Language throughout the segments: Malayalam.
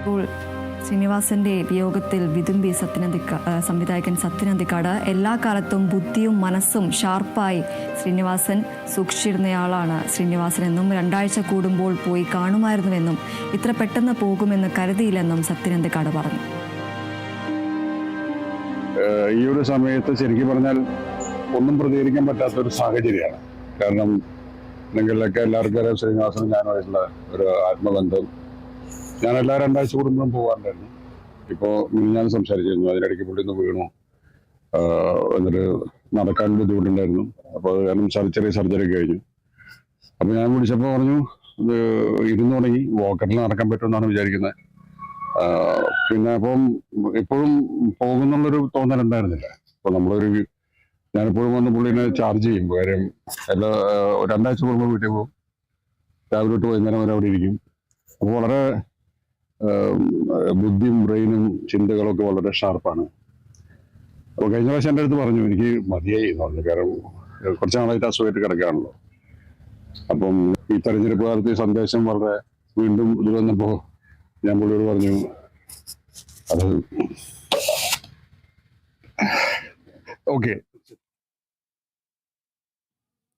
ഇപ്പോൾ ശ്രീനിവാസന്റെ വിയോഗത്തിൽ വിതുമ്പി സത്യനന്ദിക്ക സംവിധായകൻ സത്യനന്ദിക്കാട് എല്ലാ കാലത്തും ബുദ്ധിയും മനസ്സും ഷാർപ്പായി ശ്രീനിവാസൻ സൂക്ഷിച്ചിരുന്നയാളാണ് ശ്രീനിവാസൻ എന്നും രണ്ടാഴ്ച കൂടുമ്പോൾ പോയി കാണുമായിരുന്നുവെന്നും ഇത്ര പെട്ടെന്ന് പോകുമെന്ന് കരുതിയില്ലെന്നും സത്യനന്ദിക്കാട് പറഞ്ഞു. ഈ ഒരു സമയത്ത് ശരിക്കും പറഞ്ഞാൽ ഒന്നും പ്രതികരിക്കാൻ പറ്റാത്ത ഒരു സാഹചര്യമാണ്. കാരണം നിങ്ങളിലൊക്കെ എല്ലാവർക്കും അറിയാം ശ്രീനിവാസനും ഞാനുമായിട്ടുള്ള ഒരു ആത്മബന്ധം. ഞാൻ എല്ലാ രണ്ടാഴ്ച കൂടുമ്പോഴും പോകാറുണ്ടായിരുന്നു ഇപ്പോൾ ഞാൻ സംസാരിച്ചിരുന്നു. അതിനിടയ്ക്ക് പുള്ളി ഒന്ന് വീണു. എന്നിട്ട് നടക്കാൻ ബുദ്ധിമുട്ടുണ്ടായിരുന്നു. അപ്പോൾ കാരണം സർജറി സർജറി കഴിഞ്ഞു. അപ്പോൾ ഞാൻ വിളിച്ചപ്പോൾ പറഞ്ഞു ഇത് ഇരുന്ന് തുടങ്ങി. വോക്കറിൽ നടക്കാൻ പറ്റുമെന്നാണ് വിചാരിക്കുന്നത് പിന്നെ അപ്പം എപ്പോഴും പോകുന്നുള്ളൊരു തോന്നലുണ്ടായിരുന്നില്ല അപ്പൊ നമ്മളൊരു ഞാനിപ്പോഴും വന്ന് പുള്ളിനെ ചാർജ് ചെയ്യും. കാര്യം എല്ലാ രണ്ടാഴ്ച കൂടുമ്പോൾ വീട്ടിൽ പോകും. രാവിലെ തൊട്ട് വൈകുന്നേരം വരെ അവിടെ ഇരിക്കും. അപ്പോൾ വളരെ ബുദ്ധിയും ബ്രെയിനും ചിന്തകളൊക്കെ വളരെ ഷാർപ്പാണ്. അപ്പോൾ കഴിഞ്ഞ പ്രാവശ്യം എന്റെ അടുത്ത് പറഞ്ഞു എനിക്ക് മതിയായി എന്ന് പറഞ്ഞു. കാരണം കുറച്ച് നാളായിട്ട് അസുഖമായിട്ട് കിടക്കുകയാണല്ലോ അപ്പം ഈ തെരഞ്ഞെടുപ്പ് കാലത്ത് സന്ദേശം വളരെ വീണ്ടും ഇത് വന്നപ്പോൾ ഞാൻ പുള്ളിയോട് പറഞ്ഞു അത് ഓക്കെ.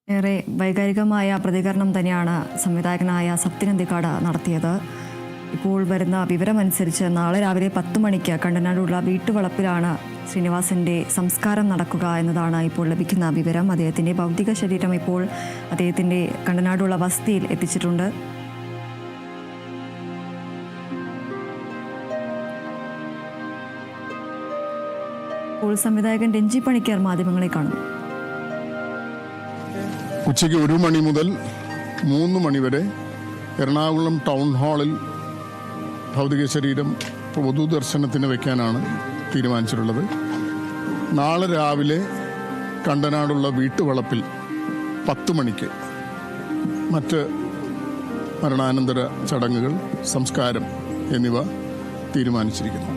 ഏറെ വൈകാരികമായ പ്രതികരണം തന്നെയാണ് സംവിധായകനായ സത്യനന്ദിക്കാട് നടത്തിയത്. ഇപ്പോൾ വരുന്ന വിവരമനുസരിച്ച് നാളെ രാവിലെ പത്ത് മണിക്ക് കണ്ടനാടുള്ള വീട്ടുവളപ്പിലാണ് ശ്രീനിവാസന്റെ സംസ്കാരം നടക്കുക എന്നതാണ് ഇപ്പോൾ ലഭിക്കുന്ന വിവരം. അദ്ദേഹത്തിന്റെ ഭൗതിക ശരീരം ഇപ്പോൾ അദ്ദേഹത്തിന്റെ കണ്ടനാടുള്ള വസതിയിൽ എത്തിച്ചിട്ടുണ്ട്. ഇപ്പോൾ സംവിധായകൻ രഞ്ജി പണിക്കർ മാധ്യമങ്ങളെ കാണുന്നു ഉച്ചയ്ക്ക് ഒരു മണി മുതൽ മൂന്ന് മണി വരെ എറണാകുളം ടൗൺ ഹാളിൽ ഭൗതിക ശരീരം പൊതുദർശനത്തിന് വയ്ക്കാനാണ് തീരുമാനിച്ചിട്ടുള്ളത്. നാളെ രാവിലെ കണ്ടനാടുള്ള വീട്ടുവളപ്പിൽ പത്ത് മണിക്ക് മറ്റ് മരണാനന്തര ചടങ്ങുകൾ സംസ്കാരം എന്നിവ തീരുമാനിച്ചിരിക്കുന്നു.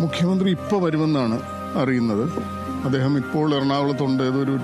മുഖ്യമന്ത്രി ഇപ്പോൾ വരുമെന്നാണ് അറിയുന്നത്. അദ്ദേഹം ഇപ്പോൾ എറണാകുളത്തുണ്ട്. ഏതൊരു